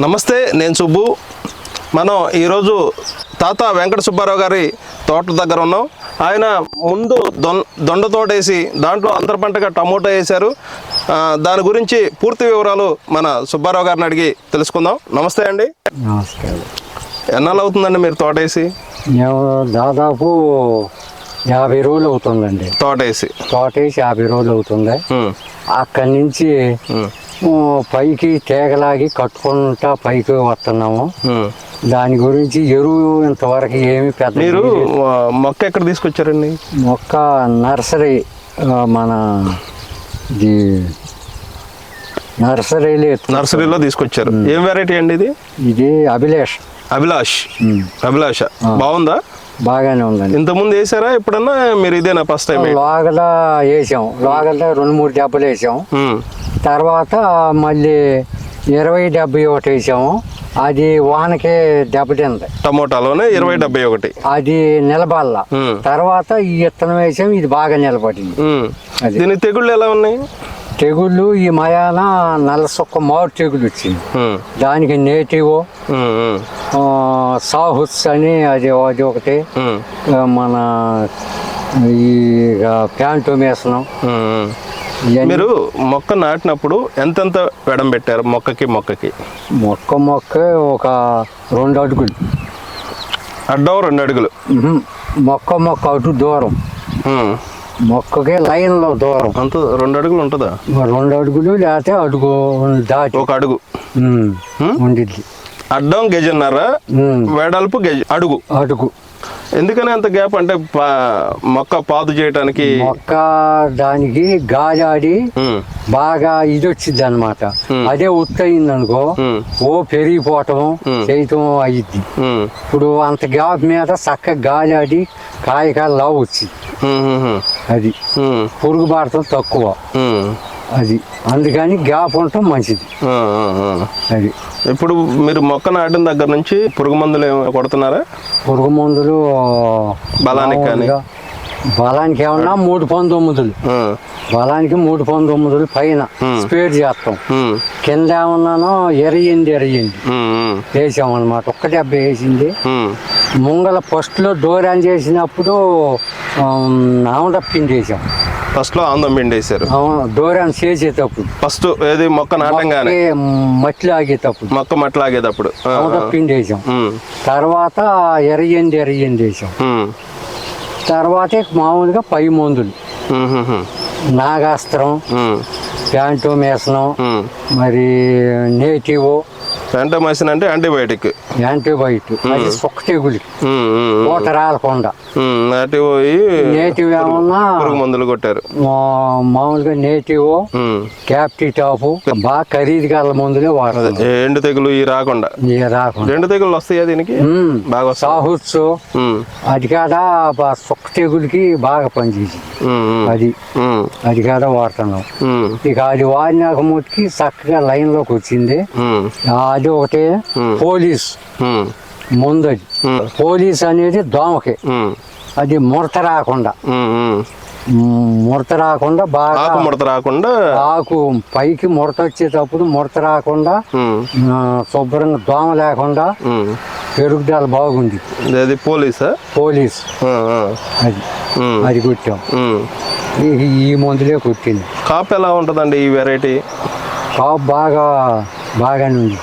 నమస్తే నేను సుబ్బు. మనం ఈరోజు తాత వెంకట సుబ్బారావు గారి తోట దగ్గర ఉన్నాం. ఆయన ముందు దొండ తోట వేసి దాంట్లో అంతర పంటగా టమోటా వేశారు. దాని గురించి పూర్తి వివరాలు మన సుబ్బారావు గారిని అడిగి తెలుసుకుందాం. నమస్తే అండి. నమస్కారం. ఎన్నాళ్ళు అవుతుందండి మీరు తోట వేసి మేము దాదాపు యాభై రోజులు అవుతుందండి తోట వేసి తోట వేసి యాభై రోజులు అవుతుంది అక్కడి నుంచి పైకి తీగలాగి కట్టుకుంటా పైకి వస్తున్నాము. దాని గురించి ఎరువు ఇంతవరకు ఏమి పెద్ద మీరు మొక్క ఎక్కడ తీసుకొచ్చారండి? మొక్క నర్సరీ మన ఇది నర్సరీలో నర్సరీలో తీసుకొచ్చారు. ఏం వెరైటీ అండి ఇది? ఇది అభిలేష్. అభిలాష్. అభిలాష. బాగుందా? బాగానే ఉందండి. ఇంతకుముందు వేసారా? ఎప్పుడన్నా మీరు ఇదేనా ఫస్ట్ టైం లోగల వేసాం. లోగల రెండు మూడు దెబ్బలు వేసాం. తర్వాత మళ్ళీ ఇరవై డెబ్బై ఒకటి వేసాము. అది వానకే దెబ్బతింది. టమోటాలోనే ఇరవై డెబ్బై ఒకటి. అది నిలబడాల. తర్వాత ఈ విత్తనం వేసాం. ఇది బాగా నిలబడింది. దీని తెగుళ్ళు ఎలా ఉన్నాయి? తెగుళ్ళు ఈ మయాన నల్ల సొక్క మారు తెగులు వచ్చింది. దానికి నేటివ్ సాహుస్ అని అది అది ఒకటి. మన ఈ ప్యాంటు. ఇవన్నీ మీరు మొక్క నాటినప్పుడు ఎంతెంత వెడం పెట్టారు మొక్కకి మొక్కకి? మొక్క మొక్క ఒక రెండు అడుగులు. అడ్డం రెండు అడుగులు. మొక్క మొక్క అటు దూరం. మొక్కకి లైన్లో దూరం. అంత రెండు అడుగులు ఉంటుందా? రెండు అడుగులు లేకపోతే అడుగు దాటి. ఒక అడుగు. ఉండిద్ది. అడ్డం గెజన్నర. వెడల్పు గెజ అడుగు. అడుగు. ఎందుకని అంత గ్యాప్ అంటే మొక్క పాదు చేయటానికి? మొక్క దానికి ఉమ్, బాగా ఇది వచ్చింది అనమాట. అదే ఉత్తయింది అనుకో ఓ పెరిగిపోవటం. చేయటం అయ్యిద్ది ఉమ్, ఇప్పుడు అంత గ్యాప్ మీద చక్కగా గాలి ఆడి కాయకాయ లావు వచ్చింది అది పురుగు బారటం తక్కువ. అది అందుకని గ్యాప్ ఉండటం మంచిది. అది ఇప్పుడు మీరు మొక్క నాటిన దగ్గర నుంచి పురుగు మందులు కొడుతున్నారా పురుగు మందులు బలానికి కానీ? బలానికి ఏమన్నా మూడు పంతొమ్మిదిలు ఆ, బలానికి మూడు పైన ఉమ్. స్పేర్ చేస్తాం. ఉమ్, కింద ఏమన్నానో ఎరయింది ఎరయింది. ఉమ్, ఉమ్, వేసాం అనమాట ఒక్క డెబ్బ వేసింది ముంగల ఫస్ట్లో డోరాన్ చేసినప్పుడు ఆవుడ పిండి వేసాం. ఫస్ట్లో ఆందం పిండి వేసారు ఆవు- డోరాన్ చేసేటప్పుడు. ఫస్ట్ ఏది మొక్క నాటంగానే? మట్టి ఆగేటప్పుడు మొక్క ఆవుడ ఆ. పిండి వేసాం. తర్వాత ఎరయింది ఎరయింది వేసాం. తర్వాత మామూలుగా పై మందులు. నాగాస్త్రం ఉమ్, ప్యాంటు మేసనం ఉమ్. మరి నేటివ్. పెంటమైసిన్ అంటే యాంటీబయాటిక్. యాంటీబయాటిక్ అది సొక్క తెగులికి. పూత రాలకుండా. నాటివ్ ఏమన్నా మందులు కొట్టారు. మామూలుగా నేటివ్ ఉమ్. క్యాప్టీ టాపు. బాగా ఖరీదు గల మందులే ఏ ఎండు తెగులు ఈ రాకుండా? రాకుండా. ఎండు తెగులు వస్తాయా దీనికి. బాగా సాహుత్స్. అది కాడ బా- సొక్క తెగులకి బాగా ఉమ్, అది. అది కాడ వాడుతున్నాం. ఇక అది వాడినాక ముట్టుకి చక్కగా లైన్లోకి వచ్చింది. అది ఒకటి. పోలీస్. ఉమ్, ముందు అది ఉమ్, పోలీస్ అనేది దోమకి. అది ముడత రాకుండా. ముడత రాకుండా బాగా ముడత రాకుండా ఆకు పైకి ముడత వచ్చేటప్పుడు ముడత రాకుండా శుభ్రంగా దోమ లేకుండా. పెరుగుదల బాగుంది. అది పోలీసా? పోలీస్. అది. అది కుట్టాం. ఈ- మందులే కుట్టింది. కాపు ఎలా ఉంటుందండి ఈ వెరైటీ? కాపు బాగా బాగానే ఉంది.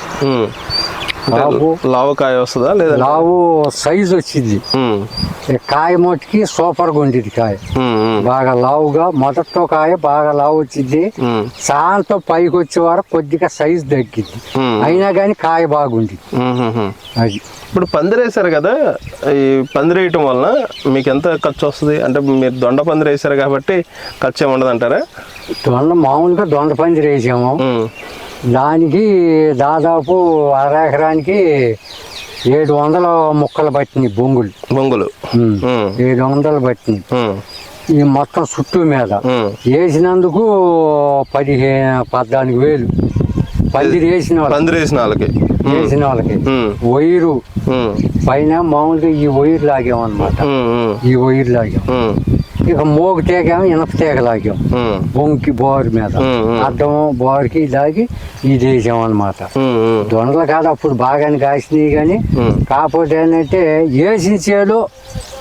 లావకాయ వస్తుందా లేదా? లావు సైజు వచ్చింది. కాయ మట్టుకి సూపర్గా ఉండేది కాయ. బాగా లావుగా మొదట్లో కాయ బాగా లావు వచ్చింది సాయంతో పైకి వచ్చే వరకు కొద్దిగా సైజు తగ్గింది అయినా కానీ కాయ బాగుంది. అది. ఇప్పుడు పందిరేశారు కదా ఈ పందిరేయటం వలన మీకు ఎంత ఖర్చు వస్తుంది? అంటే మీరు దొండ పందిరేశారు కాబట్టి ఖర్చు ఏమి ఉండదు అంటారా దొండ మామూలుగా దొండ పందిరి వేసాము ఉమ్, దానికి దాదాపు అర ఎకరానికి ఏడు వందల ముక్కలు పట్టినాయి బొంగులు. బొంగులు. ఏడు వందలు పట్టినాయి. ఈ మొత్తం చుట్టూ మీద. వేసినందుకు పదిహేను పద్నాలుగు వేలు. పందిరి వేసిన వాళ్ళకి. పందిరేసిన వాళ్ళకి. వేసిన వాళ్ళకి. వైరు. పైన మామూలుగా ఈ వైర్ లాగామన్నమాట. ఈ వైర్ లాగాం ఇక మోగు తీగాము ఇనప తీగ లాగాం బొంకి బోరు మీద. అడ్డం బోరుకి లాగి ఇది వేసాం అనమాట దొండలు కాదు అప్పుడు బాగానే కాసినాయి కానీ. కాకపోతే ఏంటంటే వేసిన చేలు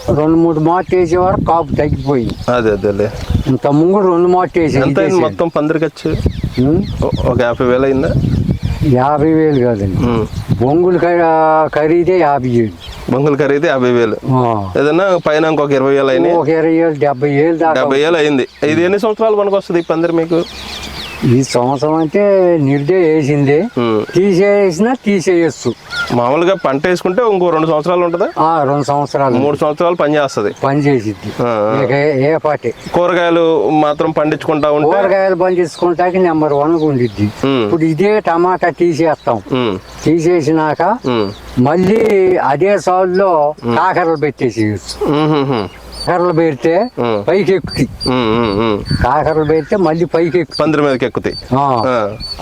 రెండు మూడు మాటలు వేసే వరకు కాపు తగ్గిపోయింది. అదే అదేలే. ఇంత ముందు రెండు మాటలు వేసి మొత్తం పందిరి ఖర్చు ఓ- ఒక యాభై వేలు అయిందా? యాభై వేలు కాదండి. బొంగులు ఖరీదే యాభై వేలు. బంకులు ఖరీదు యాభై వేలు. ఏదన్నా పైన ఇంకొక ఇరవై వేలు అయినాయి. ఇరవై వేలు డెబ్బై వేలు దాకా డెబ్బై వేలు అయింది. ఇది ఎన్ని సంవత్సరాలు మనకు వస్తుంది ఈ పందిరి మీకు? ఈ సంవత్సరం అంటే నిర్దే వేసింది. తీసేసినా తీసేయచ్చు. మామూలుగా పంట వేసుకుంటే ఇంకో రెండు సంవత్సరాలు ఉంటుందా? ఆ రెండు సంవత్సరాలు. మూడు సంవత్సరాలు పని చేస్తుంది. పని చేసిద్ది. ఏ- పాటి. కూరగాయలు మాత్రం పండించుకుంటా ఉంటే? కూరగాయలు బంద్ చేసుకుంటాకి నెంబర్ వన్ ఉండిద్ది. ఇప్పుడు ఇదే టమాటా తీసేస్తాం. తీసేసినాక మళ్ళీ అదే సాల్లో కాకరలు పెట్టేసేయచ్చు. కాకరలు పెడితే. పైకి ఎక్కుతాయి. కాకరలు పెడితే మళ్ళీ పైకి ఎక్కుతాయి పందిరి మీదకి ఎక్కుతాయి.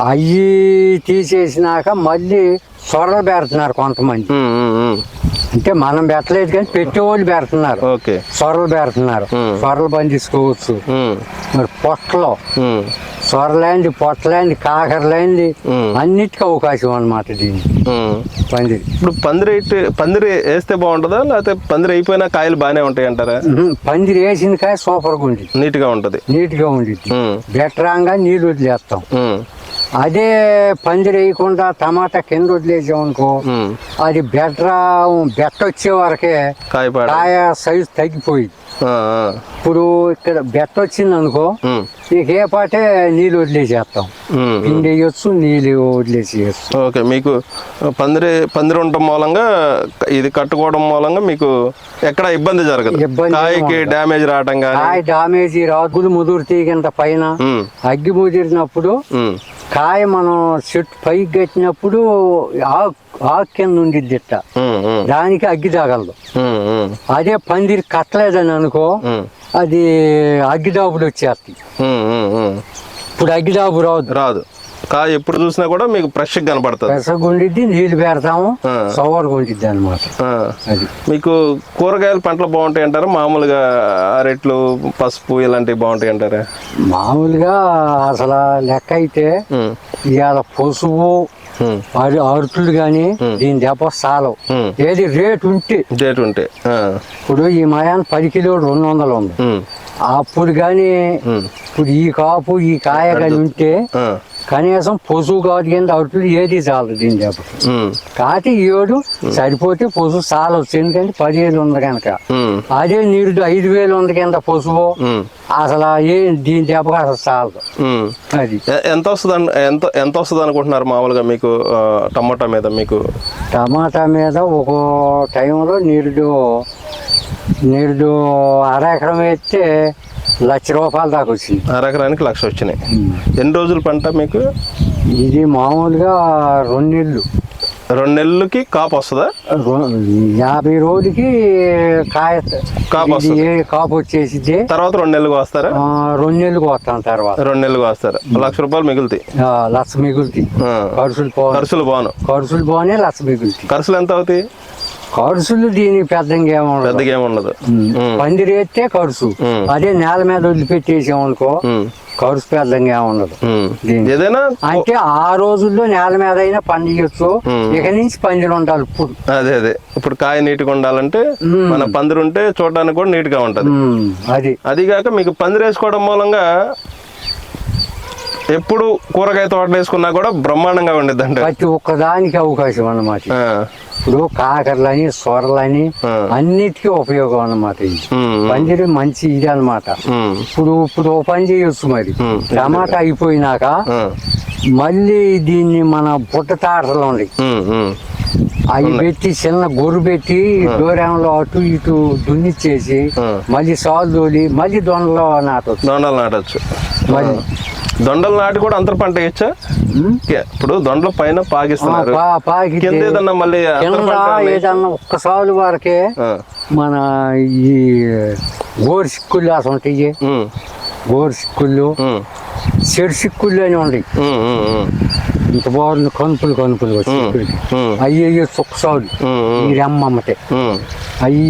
అవి తీసేసినాక మళ్ళీ సొరలు పెడుతున్నారు కొంతమంది. అంటే మనం పెట్టలేదు కానీ పెట్టేవాళ్ళు పెడుతున్నారు. ఓకే. సొరలు పెడుతున్నారు. సొరలు పండించుకోవచ్చు. మరి పొట్టలో పొట్టలేంది కాకరలేంది ఉమ్. అన్నిటికీ అవకాశం అన్నమాట దీనికి. ఉమ్. పందిరి. ఇప్పుడు పందిరి పందిరి వేస్తే బాగుంటుందా? లేకపోతే పందిరి అయిపోయినా కాయలు బాగానే ఉంటాయి అంటారా? పందిరి వేసిన కాయ సూపర్గా ఉంది. నీట్గా ఉంటుంది. నీట్గా ఉండిద్ది. ఉమ్, బెటరాంగా నీళ్ళు వదిలేస్తాం. అదే పందిరి వేయకుండా టమాటా కింద వదిలేసాం అనుకో. అది బెటరా బెట్ట వచ్చే వరకే కాయ సైజు తగ్గిపోయింది. ఇప్పుడు ఇక్కడ బెట్ట వచ్చింది అనుకో నీకు ఏ పాటే నీళ్ళు వదిలేసేస్తాం పిండి వేయొచ్చు నీళ్ళు వదిలేసేయచ్చు ఓకే మీకు పందిరి పందిరి ఉండటం మూలంగా ఇది కట్టుకోవడం మూలంగా మీకు ఎక్కడ ఇబ్బంది జరగదు. ఇబ్బంది. డ్యామేజ్ రావటం కాయ డామేజీ రాగులు ముదురు కింద పైన అగ్గి ముదిరినప్పుడు కాయ మనం చెట్టు పైకి కట్టినప్పుడు ఆకు ఆకు కింద ఉండిద్ది ఇట్ట ఉమ్, ఉమ్, దానికి అగ్గి తగలదు. అదే పందిరి కట్టలేదని అనుకో అది అగ్గిడాబులు వచ్చేస్తాయి. ఇప్పుడు రావద్దు రాదు. కాయ ఎప్పుడు చూసినా కూడా మీకు ఫ్రెష్గా కనపడుతుంది. పెసగా ఉండిద్ది నీళ్ళు పెడతాము ఆ. సవర్గా ఉండిద్ది అనమాట. అది. మీకు కూరగాయల పంటలు బాగుంటాయి అంటారా? మామూలుగా అరెట్లు పసుపు ఇలాంటివి బాగుంటాయి అంటారా? మామూలుగా అసలు లెక్క అయితే ఇవాళ పసుపు అరు అరుకులు కానీ దీని దెబ్బ సాలవు. ఏది రేటు ఉంటే. డేట్ ఉంటే ఇప్పుడు ఈ మయాన్ పది కిలోలు రెండు వందలు ఉంది. అప్పుడు కానీ ఇప్పుడు ఈ కాపు ఈ కాయ కానీ ఉంటే కనీసం పొసుగు కాదు కింద అరుకులు ఏది చాలదు దీని ఉమ్, కాకపోతే ఏడు సరిపోతే పొసుగు చాలవచ్చు ఎందుకంటే పదివేలు ఉంది కనుక. అదే నీరు ఐదు వేలు ఉంది కింద ఉమ్, అసలు ఏ దీని దెబ్బకి అసలు చాలదు. అది. ఎంత వస్తుంది ఎంత ఎంత వస్తుంది అనుకుంటున్నారు మామూలుగా మీకు టమోటా మీద మీకు? టమాటా మీద ఒక టైంలో నీరుడు నీరుడు అర ఎకరం వేస్తే లక్ష రూపాయల దాకా వచ్చింది అరెకరానికి లక్ష వచ్చినాయి. ఎన్ని రోజులు పంట మీకు? ఇది మామూలుగా రెండు నెలలు. రెండు నెలలకి కాపు వస్తుందా? యాభై రోజులకి కాయ కాపు కాపు వచ్చేసిద్ది? తర్వాత రెండు నెలలకు వస్తారా? రెండు నెలలకు వస్తాం తర్వాత. రెండు నెలలకు వస్తారు? లక్ష రూపాయలు మిగులుతాయి. లక్ష మిగులుతాయి. ఖర్చులు ఖర్చులు బాను ఖర్చులు పోనే లక్ష మిగులుతాయి. ఖర్చులు ఎంత అవుతాయి? ఖర్చులు దీనికి పెద్దంగా పెద్దగా ఉండదు. ఉమ్, పందిరి వేస్తే ఖర్చు ఉమ్. అదే నేల మీద వదిలిపెట్టేసాం అనుకో ఖర్చు పెద్దంగా ఏముండదు. దీనికి. ఏదైనా అంటే ఆ రోజుల్లో నేల మీద అయినా పండియచ్చు. ఇక నుంచి పందిరి ఉండాలి ఇప్పుడు. అదే అదే. ఇప్పుడు కాయ నీట్గా ఉండాలంటే. మన పందిరి ఉంటే చూడడానికి కూడా నీట్గా ఉంటది. ఉమ్, అది. అదిగాక మీకు పందిరి వేసుకోవడం మూలంగా ఎప్పుడు కూరగాయ తోటలు వేసుకున్నా కూడా బ్రహ్మాండంగా ఉండిద్ది అంటే ప్రతి ఒక్క దానికి అవకాశం అన్నమాట ఇప్పుడు కాకరలని సొరలని. అన్నిటికీ ఉపయోగం అన్నమాట ఇది. పందిరి మంచి ఇది అన్నమాట. ఇప్పుడు ఇప్పుడు పని చేయొచ్చు మరి. టమాటా అయిపోయినాక మళ్ళీ దీన్ని మన బుట్ట తాటలు ఉన్నాయి అవి పెట్టి చిన్న గొర్రు పెట్టి దూరంలో అటు ఇటు దున్నిచ్చేసి. మళ్ళీ సాలు తోలి మళ్ళీ దొండలో నాటొచ్చు. దొండలు నాటచ్చు. మళ్ళీ. దొండలు నాటి కూడా అంతర పంట ఉమ్. ఇప్పుడు దొండలు పైన పాకిస్తున్నారు కింద ఏదన్నా మళ్ళీ ఏదన్నా ఒక్కసారి వరకే. మన ఈ గోరు సిక్కుళ్ళు అసలు ఉంటాయి. గోరు సిక్కుళ్ళు ఉమ్, చెడు సిక్కుళ్ళు అని ఉన్నాయి ఇంత బాగుంది కనుపులు కనుపులు అవి వేయచ్చు ఒక్కసారి ఈ రెమ్మమ్మటే.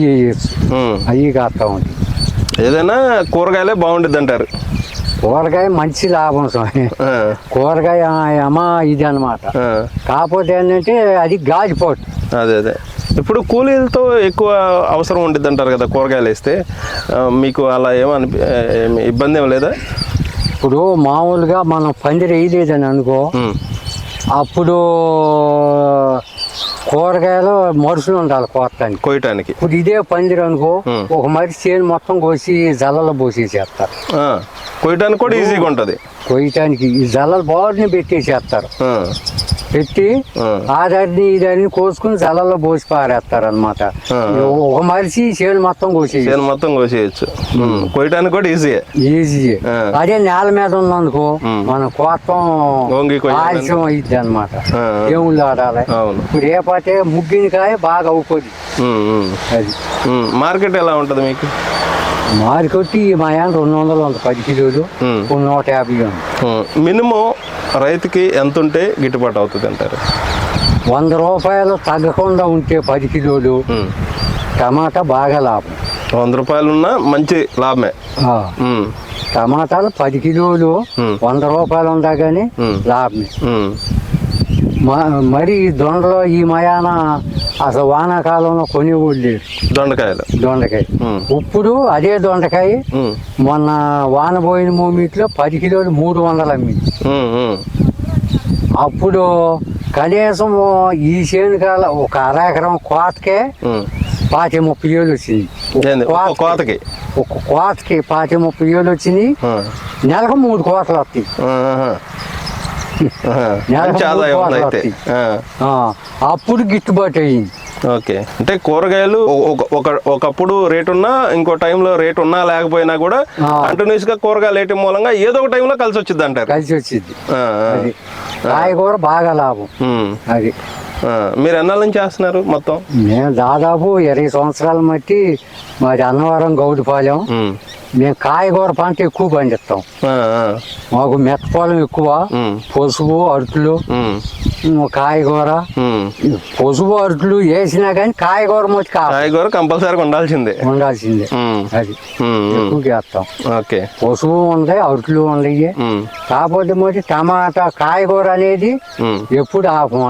వేయచ్చు ఉమ్. అవి కాస్తా ఉంటాయి. ఏదైనా కూరగాయలే బాగుండిద్ది అంటారు కూరగాయ మంచి లాభం స్వామి. కూరగాయ అమ్మ ఇది అనమాట కాకపోతే ఏంటంటే అది గాజిపోటు అదే అదే. ఇప్పుడు కూలీలతో ఎక్కువ అవసరం ఉండిద్ది అంటారు కదా కూరగాయలు వేస్తే. మీకు అలా ఏమని ఏమి ఇబ్బంది ఏం లేదా? ఇప్పుడు మామూలుగా మనం పందిరి వేయలేదని అనుకో అప్పుడు కూరగాయలు మనుషులు ఉండాలి కోరటానికి కోయటానికి. ఇప్పుడు ఇదే పందిరి అనుకో. ఒక మనిషి చేను మొత్తం కోసి జల్లలు పోసేసేస్తారు. కోయటానికి కూడా ఈజీగా ఉంటుంది. కొయ్యటానికి ఈ జల్లలు బాగుని పెట్టేసేస్తారు. దారిని ఈ దారిని కోసుకుని జల్లల్లో పోసి పారేస్తారు అనమాట. ఒక మనిషి చేను మొత్తం కోసి చేను మొత్తం కోసేయచ్చు. కోయటానికి కూడా ఈజీయే ఈజీ ఆ. అదే నేల మీద ఉందనుకో ఉం. మన కోతం. ఆలస్యం అయింది అనమాట. దేవుళ్ళు ఆడాలి. ఇప్పుడు ఏ పాటే ముగ్గిన కాయ బాగా అవుతుంది అది. మార్కెట్ ఎలా ఉంటుంది మీకు? మారి కొట్టి మా ఆయన రెండు వందలు ఉంది పది కిలోలు నూట యాభై ఉంది. మినిమం రైతుకి ఎంత ఉంటే గిట్టుబాటు అవుతుంది అంటారు? వంద రూపాయలు తగ్గకుండా ఉంటే పది కిలోలు టమాటా బాగా లాభం. వంద రూపాయలు ఉన్నా మంచి లాభమే. టమాటాలు పది కిలోలు. వంద రూపాయలు ఉందా కానీ. లాభమే. మరి దొండలో ఈ మయాన అసలు వానాకాలంలో కొనేవాళ్ళు లేరు. దొండకాయలు. దొండకాయ. ఇప్పుడు అదే దొండకాయ మొన్న వాన పోయిన మూమిట్లో పది కిలోలు మూడు వందలు అమ్మింది. అప్పుడు కనీసం ఈ చేను కాల ఒక అర ఎకరం కోతకే. పాతి ముప్పై ఏళ్ళు వచ్చింది కోతకి? ఒక కోతకి పాతి ముప్పై ఏళ్ళు వచ్చింది నెలకు మూడు కోతలు వస్తాయి. మంచి ఆదాయం ఉంది అయితే అప్పుడు గిట్టుబాటు అయ్యింది ఓకే. అంటే కూరగాయలు ఒక- ఒక ఒకప్పుడు రేట్ ఉన్నా ఇంకో టైంలో రేట్ ఉన్నా లేకపోయినా కూడా. కంటిన్యూస్గా కూరగాయలు వేయటం మూలంగా ఏదో ఒక టైంలో కలిసి వచ్చింది అంటారు కలిసి వచ్చింది కాయగూర బాగా లాభం. అది. మీరు ఎన్నాళ్ళ నుంచి చేస్తున్నారు మొత్తం? మేము దాదాపు ఇరవై సంవత్సరాల మట్టి మాది అన్నవరం గౌడిపాలెం. మేము కాయగూర పంట ఎక్కువ పండిస్తాం. మాకు మెత్తపాలెం ఎక్కువ. పసుపు అరకులు కాయగూర. అరకులు వేసినా కానీ కాయగూర కా కాయగూర కంపల్సరీగా ఉండాల్సిందే. ఉండాల్సిందే. అది. ఎక్కువ చేస్తాం ఓకే. పసుపు ఉంది అరకులు ఉన్నాయి. కాకపోతే మరి టమాటా కాయగూర అనేది. ఎప్పుడు ఆపం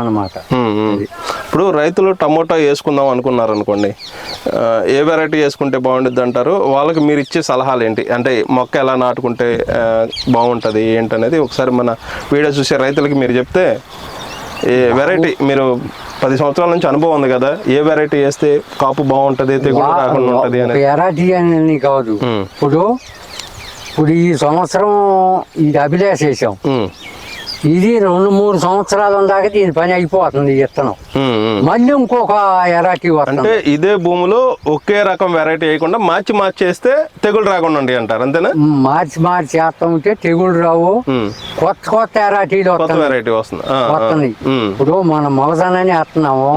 ఉమ్. ఇప్పుడు రైతులు టమోటా వేసుకుందాం అనుకున్నారు అనుకోండి ఏ వెరైటీ వేసుకుంటే బాగుంటుంది అంటారు? వాళ్ళకి మీరు ఇచ్చే సలహాలు ఏంటి? అంటే మొక్క ఎలా నాటుకుంటే బాగుంటుంది ఏంటనేది ఒకసారి మన వీడియో చూసే రైతులకి మీరు చెప్తే ఏ వెరైటీ మీరు పది సంవత్సరాల నుంచి అనుభవం ఉంది కదా ఏ వెరైటీ వేస్తే కాపు బాగుంటుంది తెగులు రాకుండా ఉంటుంది ఒక అనేది ఎరాటీ అని కాదు. ఇప్పుడు ఇప్పుడు ఈ సంవత్సరం ఇది అభిలాష్ వేసాం ఇది రెండు మూడు సంవత్సరాల దాకా దీని పని అయిపోతుంది ఉమ్. మళ్ళీ ఇంకొక ఎరాటీ అంటే ఇదే భూమిలో ఒకే రకం వెరైటీ వేయకుండా మార్చి మార్చి చేస్తే తెగులు రాకుండా ఉంటాయి అంటారు అంతేనా మార్చి మార్చి చేస్తా ఉంటే తెగుళ్ళు రావు. కొత్త కొత్త ఎరాటీలు కొత్త వెరైటీ వస్తుంది. వస్తున్నాయి. ఇప్పుడు మనం మగజానని వేస్తున్నాము.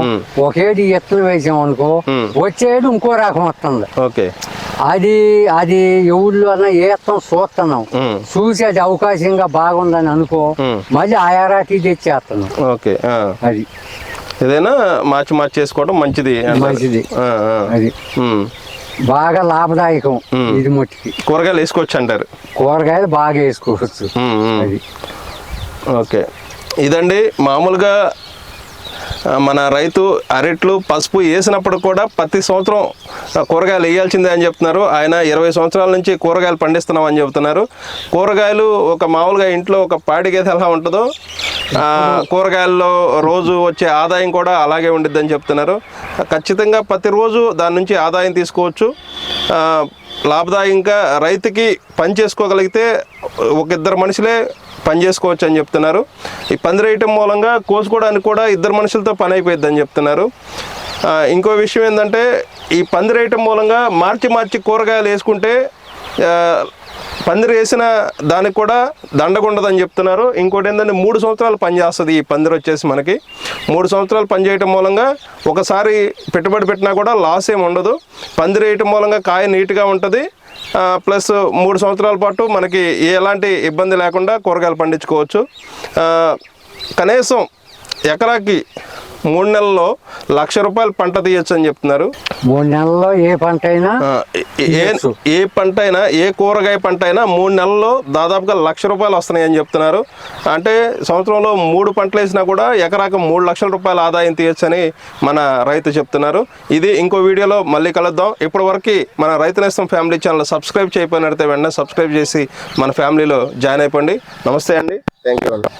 ఒకేటి ఎత్తులు వేసాం అనుకో ఉమ్. వచ్చేది ఇంకో రకం వస్తుంది ఓకే అది అది ఎవళ్ళు అన్న ఏ ఎత్తం చూస్తున్నాం. చూసి అది అవకాశంగా బాగుందని అనుకో. మళ్ళీ ఆ ఎరాటీ తెచ్చేస్తున్నాం ఓకే. అది ఏదైనా మార్చి మార్చి చేసుకోవడం మంచిది. మంచిది. అది. బాగా లాభదాయకం. ఇది మట్టికి కూరగాయలు వేసుకోవచ్చు అంటారు కూరగాయలు బాగా వేసుకోవచ్చు. అది ఓకే ఇదండి మామూలుగా మన రైతు అరట్లు పసుపు వేసినప్పుడు కూడా ప్రతి సంవత్సరం కూరగాయలు వేయాల్సిందే అని చెప్తున్నారు. ఆయన ఇరవై సంవత్సరాల నుంచి కూరగాయలు పండిస్తున్నాం అని చెప్తున్నారు. కూరగాయలు ఒక మామూలుగా ఇంట్లో ఒక పాడి గేదె ఎలా ఉంటుందో కూరగాయల్లో రోజు వచ్చే ఆదాయం కూడా అలాగే ఉండిద్దని చెప్తున్నారు. ఖచ్చితంగా ప్రతిరోజు దాని నుంచి ఆదాయం తీసుకోవచ్చు. లాభదాయకంగా రైతుకి పని చేసుకోగలిగితే ఒక ఇద్దరు మనుషులే పని చేసుకోవచ్చు అని చెప్తున్నారు. ఈ పందిరేయటం మూలంగా కోసుకోవడానికి కూడా ఇద్దరు మనుషులతో పని అయిపోయింది అని చెప్తున్నారు. ఇంకో విషయం ఏంటంటే ఈ పందిరేయటం మూలంగా మార్చి మార్చి కూరగాయలు వేసుకుంటే పందిరి వేసిన దానికి కూడా దండగుండదని చెప్తున్నారు. ఇంకోటి ఏంటంటే మూడు సంవత్సరాలు పనిచేస్తుంది ఈ పందిరి వచ్చేసి మనకి. మూడు సంవత్సరాలు పనిచేయటం మూలంగా ఒకసారి పెట్టుబడి పెట్టినా కూడా లాస్ ఏమి ఉండదు. పందిరి వేయటం మూలంగా కాయ నీట్గా ఉంటుంది. ప్లస్ మూడు సంవత్సరాల పాటు మనకి ఎలాంటి ఇబ్బంది లేకుండా కూరగాయలు పండించుకోవచ్చు. కనీసం ఎకరాకి మూడు నెలల్లో లక్ష రూపాయలు పంట తీయొచ్చు అని చెప్తున్నారు. మూడు నెలల్లో ఏ పంట అయినా ఏ ఏ పంట అయినా ఏ కూరగాయ పంట అయినా మూడు నెలల్లో దాదాపుగా లక్ష రూపాయలు వస్తున్నాయి అని చెప్తున్నారు. అంటే సంవత్సరంలో మూడు పంటలు వేసినా కూడా ఎకరాకు మూడు లక్షల రూపాయల ఆదాయం తీయొచ్చని మన రైతు చెప్తున్నారు. ఇది ఇంకో వీడియోలో మళ్ళీ కలుద్దాం. ఇప్పటి వరకు మన రైతు నేస్తం ఫ్యామిలీ ఛానల్ సబ్స్క్రైబ్ చేయకపోయినట్లయితే వెంటనే సబ్స్క్రైబ్ చేసి మన ఫ్యామిలీలో జాయిన్ అయిపోండి. నమస్తే అండి. థ్యాంక్ యూ అండి